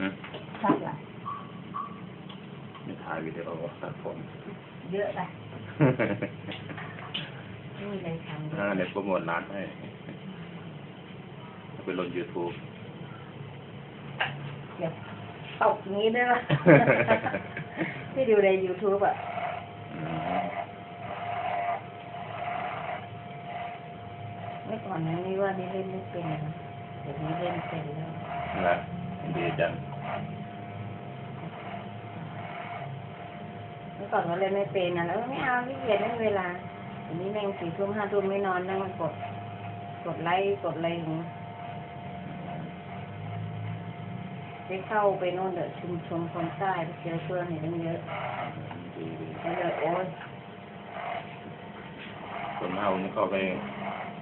อืมชอบเหรอไม่ถ่ายวิดีโอตัดผมเยอะไปไม่มีอะไรทำอ่าเดี๋ยวโปรโมทร้านให้เอาไปลง YouTube เดี๋ยวตกนี้ด้วยวะที่ดูใน YouTube อะอืมเมื่อก่อนนั้นนี่ว่านี่เล่นไม่เป็นนะเดี๋ยวนี้เล่นเป็นแล้วนะดีจัง เมื่อ ก่อนก็เล่นไม่เป็นนะแล้วไม่เอาที่เกียจไม่มีเวลาเดี๋ยวนี้แม่งสี่ทุ่มห้าทุ่มไม่นอนนั่งกด กดไลค์กดอะไรอย่างเงี้ยได้เข้าไปโน่นเดอะชุมชนคนใต้ไปเจอเพื่อนเห็นตั้งเยอะดีดีแล้วเลยโอ๊ยส่วนมากผมเข้าไป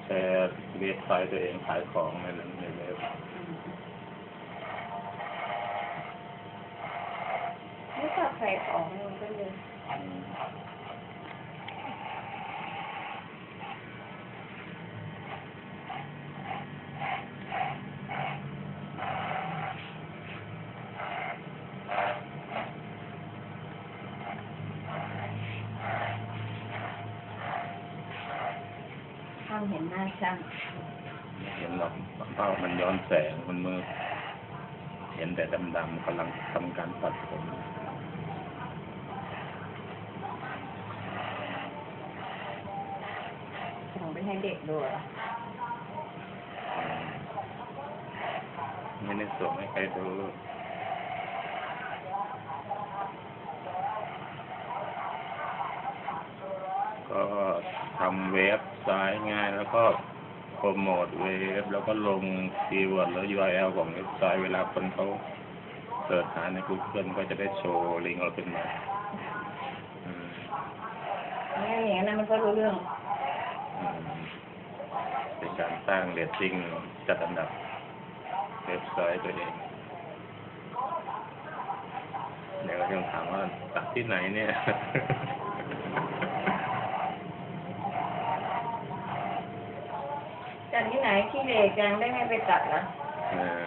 แชร์เว็บไซต์ตัวเองขายของในนั้นในเว็บไม่ชอบใครออกมันก็เลย อืมห้ามเห็นหน้าช่างเห็นหรอกเพราะมันย้อนแสงมันมืดเห็นแต่ดำๆกำลังทำการตัดผม ให้เด็กดูเหรอไม่ได้ส่งให้ใครดูก็ทำเว็บไซต์ง่ายแล้วก็โปรโมทเว็บ แล้วก็ลงคีย์เวิร์ดแล้ว URL ของเว็บไซต์เวลาคนเขาเสิร์ชหาใน Google ก็จะได้โชว์ลิงก์เราขึ้นมาอืม ไม่อย่างนั้นมันก็รู้เรื่องอืม เป็นการสร้างเรตติ้งจัดอันดับเว็บไซต์ตัวเองเดี๋ยวก็ยังถามว่าตัดที่ไหนเนี่ยจัดที่ไหนที่เหลกจังได้ไม่ไปตัดนะ เออ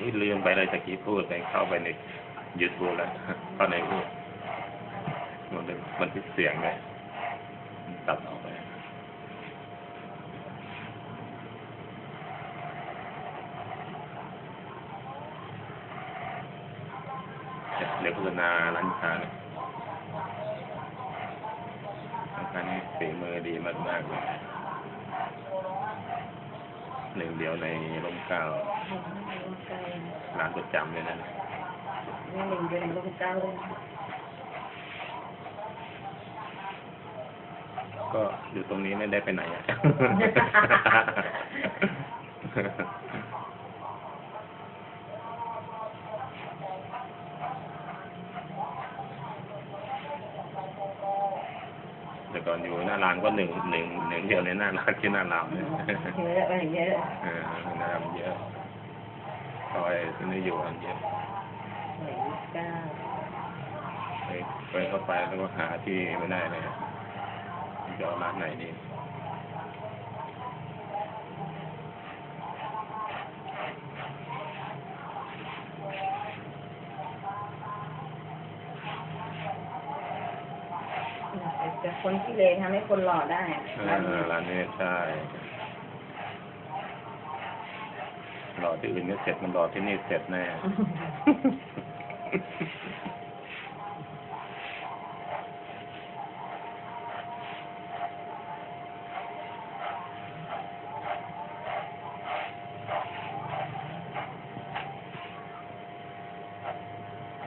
อุ๊ย ลืมไปเลยตะกี้พูดไปเข้าไปในยูทูบแล้วเข้าในพูดมันเป็นมันติดเสียงเลยตัดออกไปเดี๋ยวโฆษณาร้านค้าเนี่ยร้านค้านี่ฝีมือดีมากๆเลย หนึ่งเดียวในร่มเกล้าร้านประจำเลยนะนี่หนึ่งเดือนลูกเก้าเลยก็อยู่ตรงนี้ไม่ได้ไปไหนอะ แต่ก่ อนอยู่หน้าร้านก็หนึ่งหนึ่งหนึ่งเดียวในหน้าร้านที่หน้าร้านเนี่ยเยอะไปเยอะเออหน้าร้านเยอะซอยที่นี่อยู่อันเยอะหนึ่งเก้าไปไปเข้าไปแล้วก็หาที่ไม่ได้เลยจะเอาร้านไหนดี แต่คนที่เลทำให้คนหล่อได้อะเออร้านนี้ใช่รอที่อื่นก็เสร็จมันรอที่นี่เสร็จแน่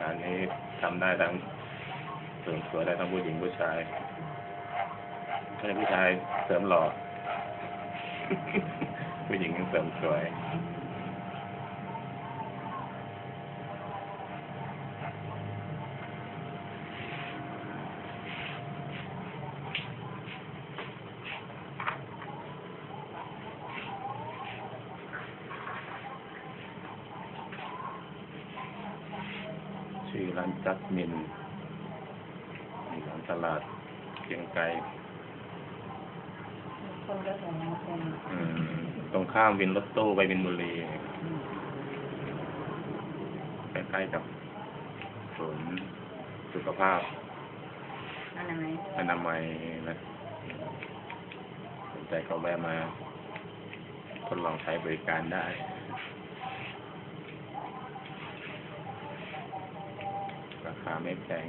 ร้านนี้ทำได้ทั้ง เสริมสวยได้ทั้งผู้หญิงผู้ชายไม่ใช่ผู้ชายเสริมหล่อ ผู้หญิงเสริมสวย ชื่อร้านจัสมิน ตลาดเชียงไกรคนก็ส่งมาเป็นอืม ตรงข้ามวินรถตู้ไปวินบุรีอืมใกล้ๆกับศูนย์สุขภาพอันไหนอนามัยนะสนใจก็แวะมาทดลองใช้บริการได้ราคาไม่แพง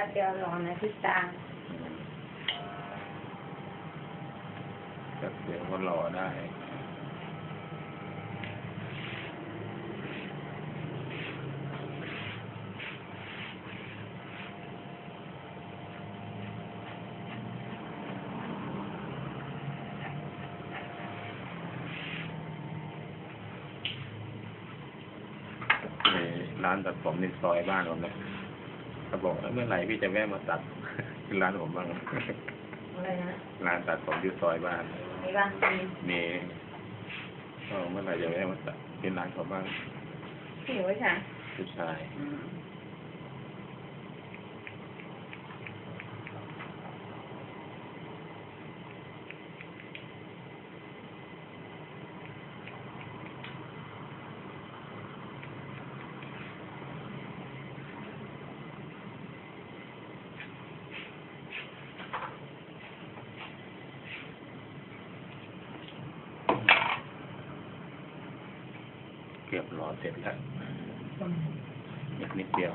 ป๊บเดียวรอนะพี่ตาแป๊บเดียวก็รอได้ในร้านตัดผมในซอยบ้านผมเนี่ย เขาบอกเอ้ยเมื่อไหร่พี่จะแวะมาตัดที่ร้านผมบ้างอะไรนะร้านตัดผมอยู่ซอยบ้านมีบ้างมีมีเออเมื่อไหร่จะแวะมาตัดที่ร้านเขาบ้างพี่ไว้ค่ะผู้ชายอืมเกือบรอเสร็จแล้วอีกนิดเดียว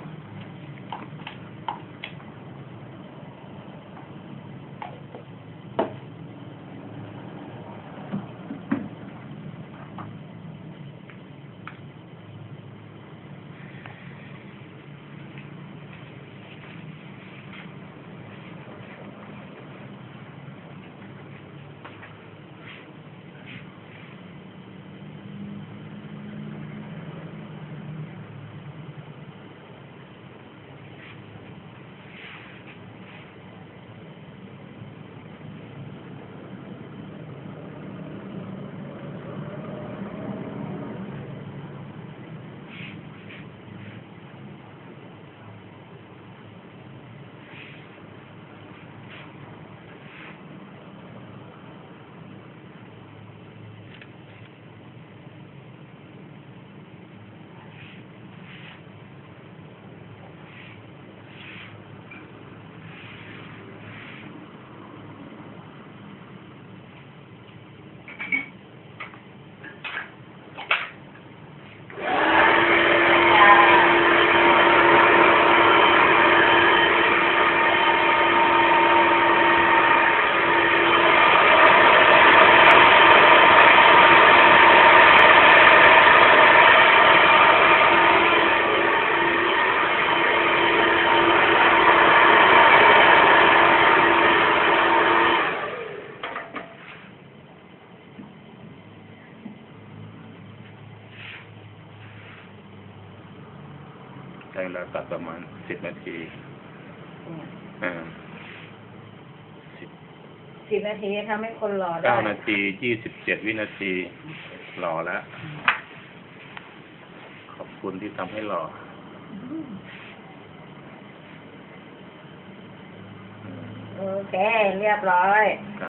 ตัดประมาณสิบนาทีเนี่ยอ่าสิบสิบนาทีทำให้คนรอได้เก้านาทียี่สิบเจ็ดวินาทีรอแล้ว ขอบคุณที่ทำให้รอโอเค เรียบร้อย